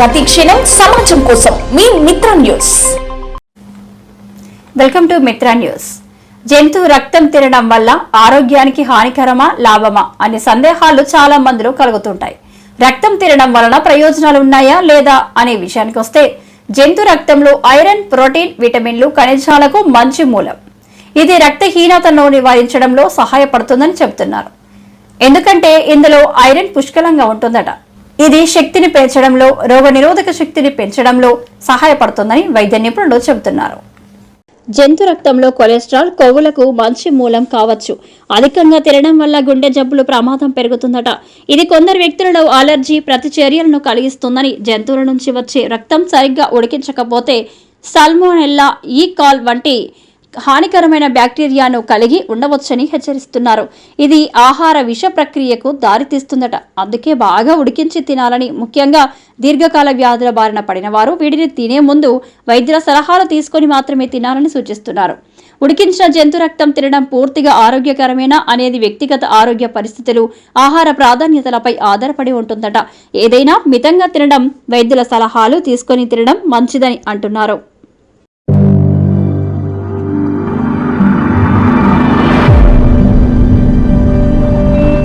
ప్రతి క్షణం సమాజం కోసం మీ Mitra news. Welcome to Mitra news. జంతు రక్తం తినడం వల్ల ఆరోగ్యానికి హానికరమా లాభమా అనే సందేహాలు చాలా మందిలో కలుగుతుంటాయి. రక్తం తినడం వలన ప్రయోజనాలు ఉన్నాయా లేదా అనే విషయానికి వస్తే జంతు రక్తంలో ఐరన్ ప్రోటీన్ విటమిన్లు ఖనిజాలకు మంచి మూలం. ఇది రక్తహీనతను నివారించడంలో సహాయపడుతుందని చెబుతున్నారు. ఎందుకంటే ఇందులో ఐరన్ పుష్కలంగా ఉంటుందట. ఇది శక్తిని పెంచడంలో రోగనిరోధక శక్తిని పెంచడంలో సహాయపడుతుందని వైద్య నిపుణులు చెబుతున్నారు. జంతు రక్తంలో కొలెస్ట్రాల్ కొవ్వులకు మంచి మూలం కావచ్చు. అధికంగా తినడం వల్ల గుండె జబ్బులు ప్రమాదం పెరుగుతుందట. ఇది కొందరు వ్యక్తులలో అలర్జీ ప్రతిచర్యలను కలిగిస్తుందని జంతువుల నుంచి వచ్చే రక్తం సరిగ్గా ఉడికించకపోతే సల్మోనెల్లా ఈ కాల్ వంటి హానికరమైన బ్యాక్టీరియాను కలిగి ఉండవచ్చని హెచ్చరిస్తున్నారు. ఇది ఆహార విష ప్రక్రియకు దారితీస్తుందట అందుకే బాగా ఉడికించి తినాలని ముఖ్యంగా దీర్ఘకాల వ్యాధుల బారిన పడిన వారు వీటిని తినే ముందు వైద్యుల సలహాలు తీసుకొని మాత్రమే తినాలని సూచిస్తున్నారు. ఉడికించిన జంతు రక్తం తినడం పూర్తిగా ఆరోగ్యకరమేనా అనేది వ్యక్తిగత ఆరోగ్య పరిస్థితులు ఆహార ప్రాధాన్యతలపై ఆధారపడి ఉంటుందట. ఏదైనా మితంగా తినడం వైద్యుల సలహాలు తీసుకొని తినడం మంచిదని అంటున్నారు.